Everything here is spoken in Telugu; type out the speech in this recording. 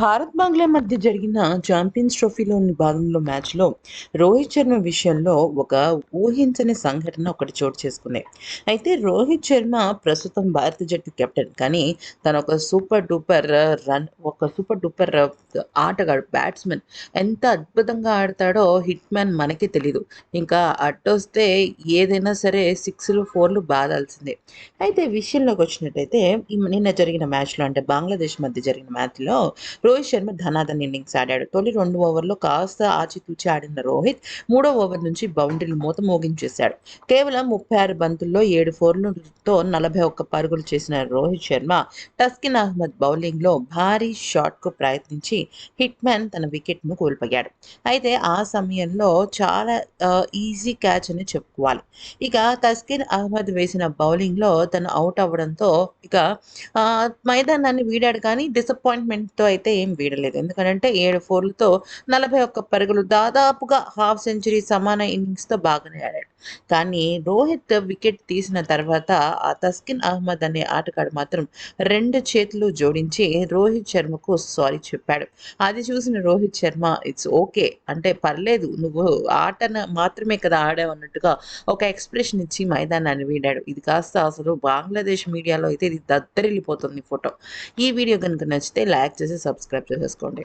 భారత్ బంగ్లా మధ్య జరిగిన ఛాంపియన్స్ ట్రోఫీలోని భాగంలో మ్యాచ్లో రోహిత్ శర్మ విషయంలో ఒక ఊహించని సంఘటన ఒకటి చోటు చేసుకుంది. అయితే రోహిత్ శర్మ ప్రస్తుతం భారత జట్టు కెప్టెన్. కానీ తన ఒక సూపర్ డూపర్ రన్ ఒక సూపర్ డూపర్ ఆటగాడు బ్యాట్స్మెన్ ఎంత అద్భుతంగా ఆడతాడో హిట్ మ్యాన్ మనకి తెలీదు. ఇంకా అట్టొస్తే ఏదైనా సరే సిక్స్లు ఫోర్లు బాధాల్సిందే అయితే విషయంలోకి వచ్చినట్టయితే నిన్న జరిగిన మ్యాచ్లో అంటే బంగ్లాదేశ్ మధ్య జరిగిన మ్యాచ్లో రోహిత్ శర్మ ధనాధన్ ఇన్నింగ్స్ ఆడాడు. తొలి రెండు ఓవర్లో కాస్త ఆచితూచి ఆడిన రోహిత్ మూడో ఓవర్ నుంచి బౌండరీలు మూత మోగించేశాడు. కేవలం ముప్పై ఆరు బంతుల్లో ఏడు ఫోర్లతో నలభై ఒక్క పరుగులు చేసిన రోహిత్ శర్మ టస్కిన్ అహ్మద్ బౌలింగ్లో భారీ షాట్కు ప్రయత్నించి హిట్ మ్యాన్ తన వికెట్ను కోల్పోయాడు. అయితే ఆ సమయంలో చాలా ఈజీ క్యాచ్ అని చెప్పుకోవాలి. ఇక తస్కిన్ అహ్మద్ వేసిన బౌలింగ్లో తను అవుట్ అవ్వడంతో ఇక మైదానాన్ని వీడాడు కానీ డిసప్పాయింట్మెంట్తో అయితే ఏం వీడలేదు. ఎందుకంటే ఏడు ఫోర్లతో నలభై ఒక్క పరుగులు దాదాపుగా హాఫ్ సెంచరీ సమాన ఇన్నింగ్స్తో బాగానే ఆడాడు. కానీ రోహిత్ వికెట్ తీసిన తర్వాత ఆ తస్కిన్ అహ్మద్ అనే ఆటగాడు మాత్రం రెండు చేతులు జోడించి రోహిత్ శర్మకు సారీ చెప్పాడు. అది చూసిన రోహిత్ శర్మ ఇట్స్ ఓకే. అంటే పర్లేదు నువ్వు ఆటను మాత్రమే కదా ఆడావు అన్నట్టుగా ఒక ఎక్స్ప్రెషన్ ఇచ్చి మైదానాన్ని వీడాడు. ఇది కాస్త అసలు బంగ్లాదేశ్ మీడియాలో అయితే ఇది దద్దరిల్లిపోతుంది ఫోటో. ఈ వీడియో కనుక నచ్చితే లైక్ చేసి సబ్స్క్రైబ్ చేసేసుకోండి.